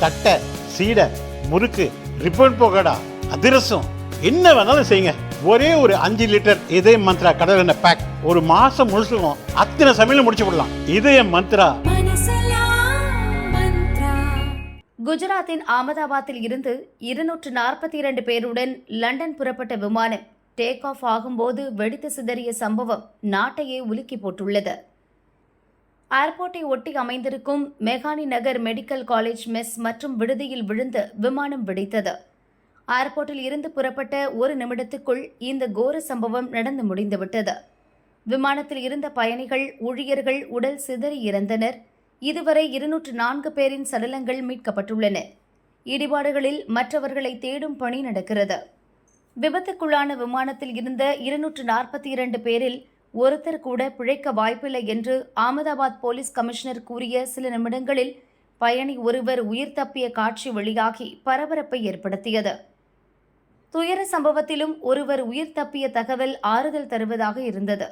தட்டை சீடை முறுக்கு ரிப்பன் போகடா அதிரசம். என்ன வேணாலும் செய்யுங்க. ஒரே ஒரு அஞ்சு லிட்டர் இதய மந்த்ரா கடல் எண்ணெய் பேக் ஒரு மாசம் முழுசுக்கும் அத்தனை சமையலும் முடிச்சு விடலாம். இதய மந்த்ரா. குஜராத்தின் அகமதாபாத்தில் இருந்து இருநூற்று நாற்பத்தி இரண்டு பேருடன் லண்டன் புறப்பட்ட விமானம் டேக் ஆஃப் ஆகும்போது வெடித்து சிதறிய சம்பவம் நாட்டையே உலுக்கி போட்டுள்ளது. ஏர்போர்ட்டை ஒட்டி அமைந்திருக்கும் மெகானி நகர் மெடிக்கல் காலேஜ் மெஸ் மற்றும் விடுதியில் விழுந்து விமானம் வெடித்தது. ஏர்போர்ட்டில் இருந்து புறப்பட்ட ஒரு நிமிடத்துக்குள் இந்த கோர சம்பவம் நடந்து முடிந்துவிட்டது. விமானத்தில் இருந்த பயணிகள் ஊழியர்கள் உடல் சிதறி இறந்தனர். இதுவரை இருநூற்று நான்கு பேரின் சடலங்கள் மீட்கப்பட்டுள்ளன. இடிபாடுகளில் மற்றவர்களை தேடும் பணி நடக்கிறது. விபத்துக்குள்ளான விமானத்தில் இருந்த இருநூற்று நாற்பத்தி இரண்டு பேரில் ஒருத்தர் கூட பிழைக்க வாய்ப்பில்லை என்று அகமதாபாத் போலீஸ் கமிஷனர் கூறிய சில நிமிடங்களில் பயணி ஒருவர் உயிர் தப்பிய காட்சி வெளியாகி பரபரப்பை ஏற்படுத்தியது. துயர சம்பவத்திலும் ஒருவர் உயிர் தப்பிய தகவல் ஆறுதல் தருவதாக இருந்தது.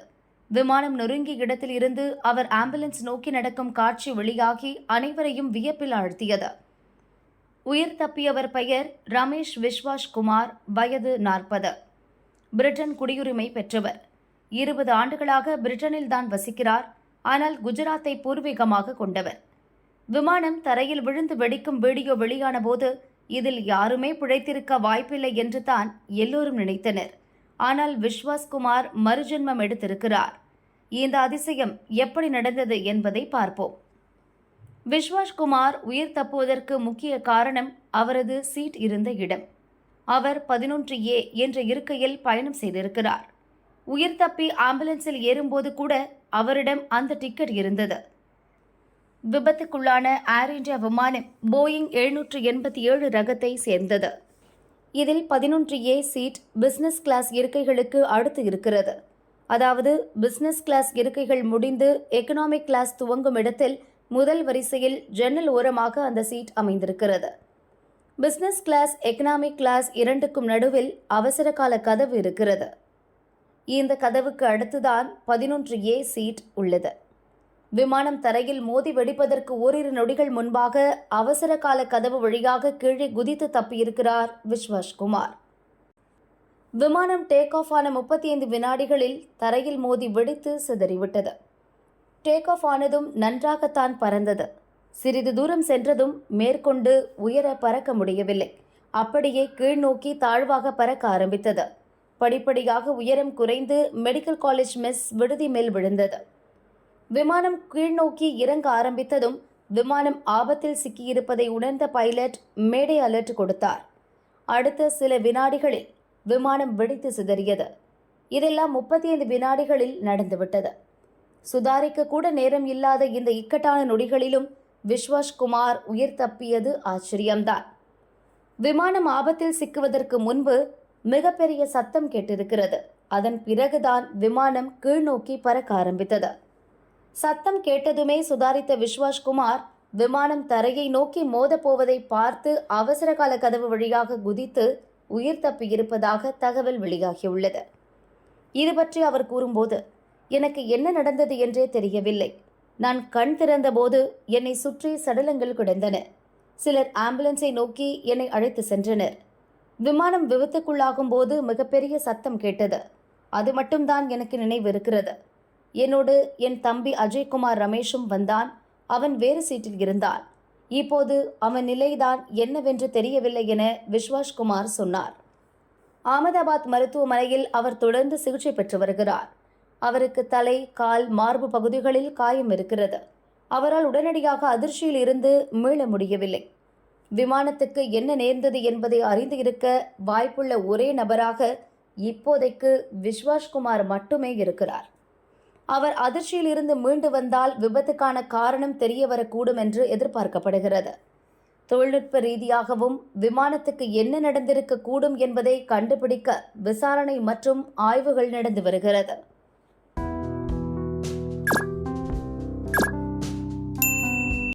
விமானம் நொறுங்கிய இடத்தில் இருந்து அவர் ஆம்புலன்ஸ் நோக்கி நடக்கும் காட்சி வெளியாகி அனைவரையும் வியப்பில் ஆழ்த்தியது. உயிர் தப்பியவர் பெயர் ரமேஷ் விஸ்வாஷ் குமார் வயது நாற்பது. பிரிட்டன் குடியுரிமை பெற்றவர். இருபது ஆண்டுகளாக பிரிட்டனில் தான் வசிக்கிறார். ஆனால் குஜராத்தை பூர்வீகமாக கொண்டவர். விமானம் தரையில் விழுந்து வெடிக்கும் வீடியோ வெளியான போது இதில் யாருமே பிழைத்திருக்க வாய்ப்பில்லை என்று தான் எல்லோரும் நினைத்தனர். ஆனால் விஸ்வாஸ்குமார் மறுஜென்மம் எடுத்திருக்கிறார். இந்த அதிசயம் எப்படி நடந்தது என்பதை பார்ப்போம். விஸ்வாஸ்குமார் உயிர் தப்புவதற்கு முக்கிய காரணம் அவரது சீட் இருந்த இடம். அவர் பதினொன்று ஏ என்ற இருக்கையில் பயணம் செய்திருக்கிறார். உயிர் தப்பி ஆம்புலன்ஸில் ஏறும்போது கூட அவரிடம் அந்த டிக்கெட் இருந்தது. விபத்துக்குள்ளான ஏர் இந்தியா விமானம் போயிங் எழுநூற்று எண்பத்தி ஏழு ரகத்தை சேர்ந்தது. இதில் பதினொன்று ஏ சீட் பிஸ்னஸ் கிளாஸ் இருக்கைகளுக்கு அடுத்து இருக்கிறது. அதாவது பிஸ்னஸ் கிளாஸ் இருக்கைகள் முடிந்து எக்கனாமிக் கிளாஸ் துவங்கும் இடத்தில் முதல் வரிசையில் ஜன்னல் ஓரமாக அந்த சீட் அமைந்திருக்கிறது. பிஸ்னஸ் கிளாஸ் எக்கனாமிக் கிளாஸ் இரண்டுக்கும் நடுவில் அவசர கால கதவு இருக்கிறது. இந்த கதவுக்கு அடுத்துதான் பதினொன்று ஏ சீட் உள்ளது. விமானம் தரையில் மோதி வெடிப்பதற்கு ஓரிரு நொடிகள் முன்பாக அவசர கால கதவு வழியாக கீழே குதித்து தப்பியிருக்கிறார் விஸ்வாஸ்குமார் விமானம் டேக் ஆஃப் ஆன முப்பத்தி ஐந்து வினாடிகளில் தரையில் மோதி வெடித்து சிதறிவிட்டது. டேக் ஆஃப் ஆனதும் நன்றாகத்தான் பறந்தது. சிறிது தூரம் சென்றதும் மேற்கொண்டு உயர பறக்க முடியவில்லை. அப்படியே கீழ்நோக்கி தாழ்வாக பறக்க ஆரம்பித்தது. படிப்படியாக உயரம் குறைந்து மெடிக்கல் காலேஜ் மெஸ் விடுதி மேல் விழுந்தது. விமானம் கீழ்நோக்கி இறங்க ஆரம்பித்ததும் விமானம் ஆபத்தில் சிக்கியிருப்பதை உணர்ந்த பைலட் மேடை அலர்ட் கொடுத்தார். அடுத்த சில வினாடிகளில் விமானம் வெடித்து சிதறியது. இதெல்லாம் முப்பத்தி ஐந்து வினாடிகளில் நடந்துவிட்டது சுதாரிக்க கூட நேரம் இல்லாத இந்த இக்கட்டான நொடிகளிலும் விஸ்வாஸ் குமார் உயிர் தப்பியது ஆச்சரியம்தான். விமானம் ஆபத்தில் சிக்குவதற்கு முன்பு மிகப்பெரிய சத்தம் கேட்டிருக்கிறது. அதன் பிறகுதான் விமானம் கீழ்நோக்கி பறக்க ஆரம்பித்தது. சத்தம் கேட்டதுமே சுதாரித்த விஸ்வாஸ்குமார் விமானம் தரையை நோக்கி மோதப்போவதை பார்த்து அவசர கால கதவு வழியாக குதித்து உயிர் தப்பியிருப்பதாக தகவல் வெளியாகியுள்ளது. இது பற்றி அவர் கூறும்போது எனக்கு என்ன நடந்தது என்றே தெரியவில்லை. நான் கண் திறந்தபோது என்னை சுற்றி சடலங்கள் கிடந்தன. சிலர் ஆம்புலன்ஸை நோக்கி என்னை அழைத்து சென்றனர். விமானம் விபத்துக்குள்ளாகும் போது மிகப்பெரிய சத்தம் கேட்டது. அது மட்டும்தான் எனக்கு நினைவிருக்கிறது. என்னோடு என் தம்பி அஜய்குமார் ரமேஷும் வந்தான். அவன் வேறு சீட்டில் இருந்தான். இப்போது அவன் நிலைதான் என்னவென்று தெரியவில்லை என விஸ்வாஷ்குமார் சொன்னார். அகமதாபாத் மருத்துவமனையில் அவர் தொடர்ந்து சிகிச்சை பெற்று வருகிறார். அவருக்கு தலை கால் மார்பு பகுதிகளில் காயம் இருக்கிறது. அவரால் உடனடியாக அதிர்ச்சியில் இருந்து மீள முடியவில்லை. விமானத்துக்கு என்ன நேர்ந்தது என்பதை அறிந்து இருக்க வாய்ப்புள்ள ஒரே நபராக இப்போதைக்கு விஸ்வாஷ்குமார் மட்டுமே இருக்கிறார். அவர் அதிர்ச்சியில் இருந்து மீண்டு வந்தால் விபத்துக்கான காரணம் தெரிய வரக்கூடும் என்று எதிர்பார்க்கப்படுகிறது. தொழில்நுட்ப ரீதியாகவும் விமானத்துக்கு என்ன நடந்திருக்க கூடும் என்பதை கண்டுபிடிக்க விசாரணை மற்றும் ஆய்வுகள் நடந்து வருகிறது.